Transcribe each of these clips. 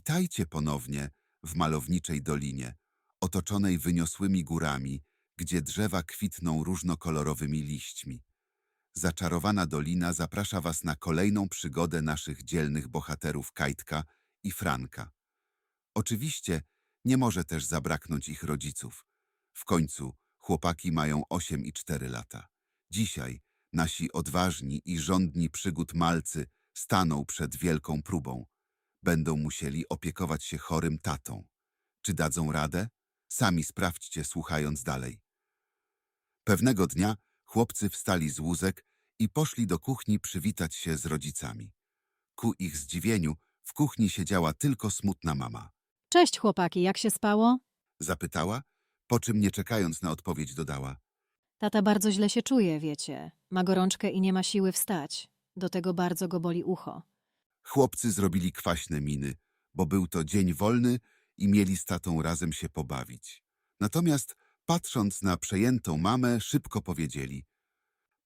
Witajcie ponownie w malowniczej dolinie, otoczonej wyniosłymi górami, gdzie drzewa kwitną różnokolorowymi liśćmi. Zaczarowana dolina zaprasza Was na kolejną przygodę naszych dzielnych bohaterów Kajtka i Franka. Oczywiście nie może też zabraknąć ich rodziców. W końcu chłopaki mają 8 i 4 lata. Dzisiaj nasi odważni i żądni przygód malcy staną przed wielką próbą. Będą musieli opiekować się chorym tatą. Czy dadzą radę? Sami sprawdźcie, słuchając dalej. Pewnego dnia chłopcy wstali z łóżek i poszli do kuchni przywitać się z rodzicami. Ku ich zdziwieniu w kuchni siedziała tylko smutna mama. Cześć chłopaki, jak się spało? Zapytała, po czym nie czekając na odpowiedź dodała. Tata bardzo źle się czuje, wiecie. Ma gorączkę i nie ma siły wstać. Do tego bardzo go boli ucho. Chłopcy zrobili kwaśne miny, bo był to dzień wolny i mieli z tatą razem się pobawić. Natomiast patrząc na przejętą mamę, szybko powiedzieli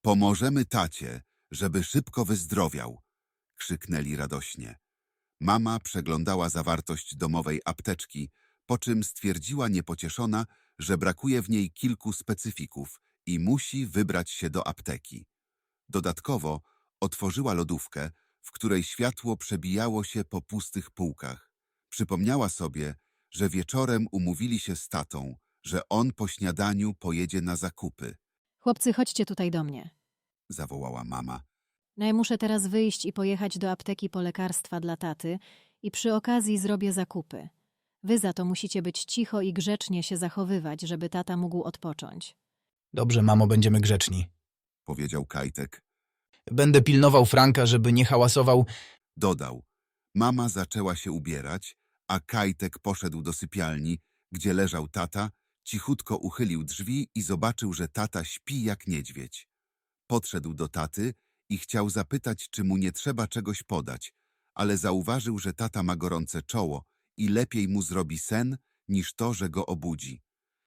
Pomożemy tacie, żeby szybko wyzdrowiał, krzyknęli radośnie. Mama przeglądała zawartość domowej apteczki, po czym stwierdziła niepocieszona, że brakuje w niej kilku specyfików i musi wybrać się do apteki. Dodatkowo otworzyła lodówkę, w której światło przebijało się po pustych półkach. Przypomniała sobie, że wieczorem umówili się z tatą, że on po śniadaniu pojedzie na zakupy, Chłopcy, chodźcie tutaj do mnie. zawołała mama. No ja muszę teraz wyjść i pojechać do apteki po lekarstwa dla taty i przy okazji zrobię zakupy. Wy za to musicie być cicho i grzecznie się zachowywać, żeby tata mógł odpocząć. Dobrze, mamo, będziemy grzeczni. Powiedział Kajtek. Będę pilnował Franka, żeby nie hałasował. Dodał. Mama zaczęła się ubierać, a Kajtek poszedł do sypialni, gdzie leżał tata, cichutko uchylił drzwi i zobaczył, że tata śpi jak niedźwiedź. Podszedł do taty i chciał zapytać, czy mu nie trzeba czegoś podać, ale zauważył, że tata ma gorące czoło i lepiej mu zrobi sen, niż to, że go obudzi.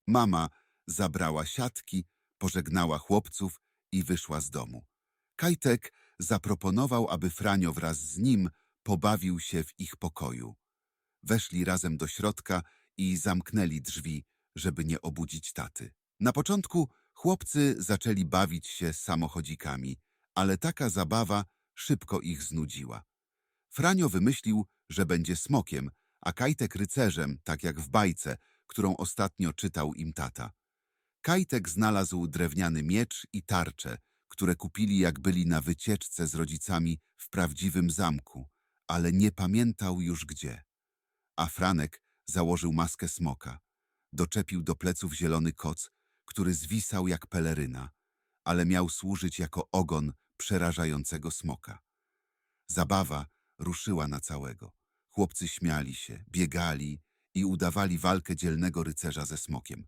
Mama zabrała siatki, pożegnała chłopców i wyszła z domu. Kajtek zaproponował, aby Franio wraz z nim pobawił się w ich pokoju. Weszli razem do środka i zamknęli drzwi, żeby nie obudzić taty. Na początku chłopcy zaczęli bawić się samochodzikami, ale taka zabawa szybko ich znudziła. Franio wymyślił, że będzie smokiem, a Kajtek rycerzem, tak jak w bajce, którą ostatnio czytał im tata. Kajtek znalazł drewniany miecz i tarczę, które kupili jak byli na wycieczce z rodzicami w prawdziwym zamku, ale nie pamiętał już gdzie. A Franek założył maskę smoka. Doczepił do pleców zielony koc, który zwisał jak peleryna, ale miał służyć jako ogon przerażającego smoka. Zabawa ruszyła na całego. Chłopcy śmiali się, biegali i udawali walkę dzielnego rycerza ze smokiem.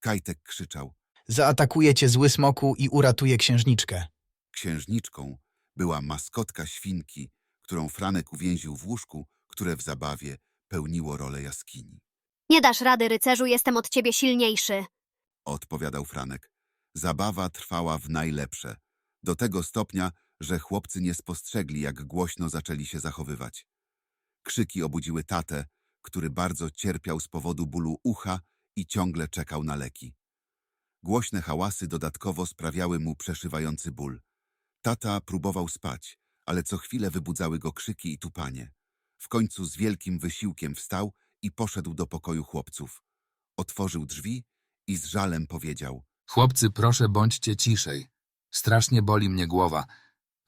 Kajtek krzyczał. Zaatakuje cię zły smoku i uratuje księżniczkę. Księżniczką była maskotka świnki, którą Franek uwięził w łóżku, które w zabawie pełniło rolę jaskini. Nie dasz rady, rycerzu, jestem od ciebie silniejszy. Odpowiadał Franek. Zabawa trwała w najlepsze. Do tego stopnia, że chłopcy nie spostrzegli, jak głośno zaczęli się zachowywać. Krzyki obudziły tatę, który bardzo cierpiał z powodu bólu ucha i ciągle czekał na leki. Głośne hałasy dodatkowo sprawiały mu przeszywający ból. Tata próbował spać, ale co chwilę wybudzały go krzyki i tupanie. W końcu z wielkim wysiłkiem wstał i poszedł do pokoju chłopców. Otworzył drzwi i z żalem powiedział Chłopcy, proszę bądźcie ciszej. Strasznie boli mnie głowa,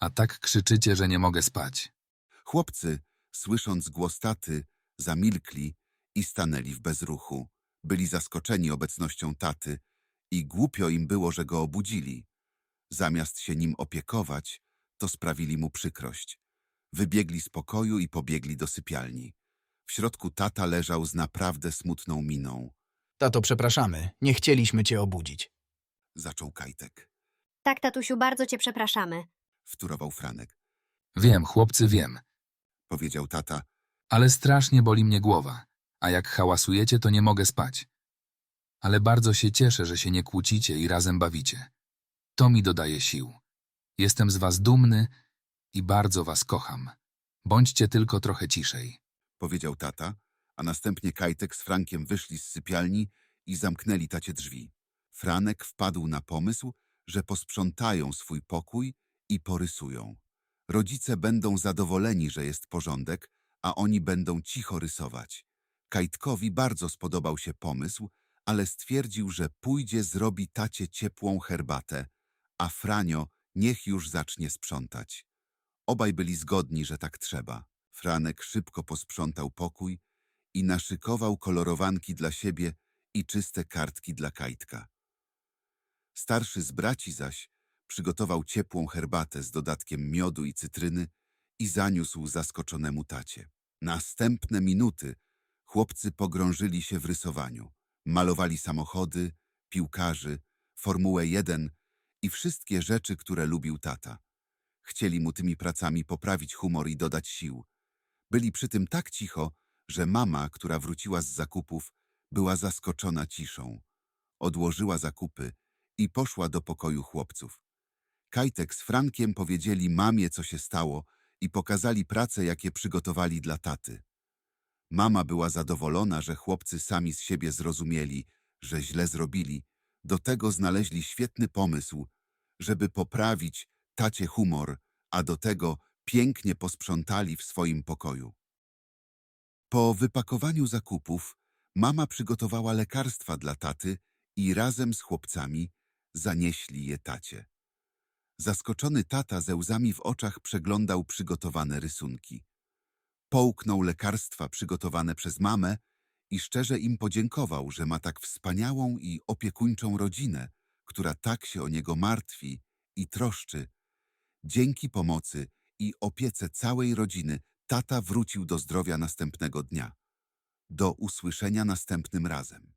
a tak krzyczycie, że nie mogę spać. Chłopcy, słysząc głos taty, zamilkli i stanęli w bezruchu. Byli zaskoczeni obecnością taty i głupio im było, że go obudzili. Zamiast się nim opiekować, to sprawili mu przykrość. Wybiegli z pokoju i pobiegli do sypialni. W środku tata leżał z naprawdę smutną miną. Tato, przepraszamy, nie chcieliśmy cię obudzić. Zaczął Kajtek. Tak, tatusiu, bardzo cię przepraszamy. Wturował Franek. Wiem, chłopcy, wiem, Powiedział tata. ale strasznie boli mnie głowa, a jak hałasujecie, to nie mogę spać. Ale bardzo się cieszę, że się nie kłócicie i razem bawicie. To mi dodaje sił. Jestem z was dumny i bardzo was kocham. Bądźcie tylko trochę ciszej. powiedział tata, a następnie Kajtek z Frankiem wyszli z sypialni i zamknęli tacie drzwi. Franek wpadł na pomysł, że posprzątają swój pokój i porysują. Rodzice będą zadowoleni, że jest porządek, a oni będą cicho rysować. Kajtkowi bardzo spodobał się pomysł, ale stwierdził, że pójdzie zrobi tacie ciepłą herbatę, a Franio niech już zacznie sprzątać. Obaj byli zgodni, że tak trzeba. Franek szybko posprzątał pokój i naszykował kolorowanki dla siebie i czyste kartki dla Kajtka. Starszy z braci zaś przygotował ciepłą herbatę z dodatkiem miodu i cytryny i zaniósł zaskoczonemu tacie. Następne minuty chłopcy pogrążyli się w rysowaniu. Malowali samochody, piłkarzy, Formułę 1 i wszystkie rzeczy, które lubił tata. Chcieli mu tymi pracami poprawić humor i dodać sił. Byli przy tym tak cicho, że mama, która wróciła z zakupów, była zaskoczona ciszą. Odłożyła zakupy i poszła do pokoju chłopców. Kajtek z Frankiem powiedzieli mamie, co się stało i pokazali prace, jakie przygotowali dla taty. Mama była zadowolona, że chłopcy sami z siebie zrozumieli, że źle zrobili. Do tego znaleźli świetny pomysł, żeby poprawić tacie humor, a do tego pięknie posprzątali w swoim pokoju. Po wypakowaniu zakupów mama przygotowała lekarstwa dla taty i razem z chłopcami zanieśli je tacie. Zaskoczony tata ze łzami w oczach przeglądał przygotowane rysunki. Połknął lekarstwa przygotowane przez mamę i szczerze im podziękował, że ma tak wspaniałą i opiekuńczą rodzinę, która tak się o niego martwi i troszczy. Dzięki pomocy i opiece całej rodziny tata wrócił do zdrowia następnego dnia. Do usłyszenia następnym razem.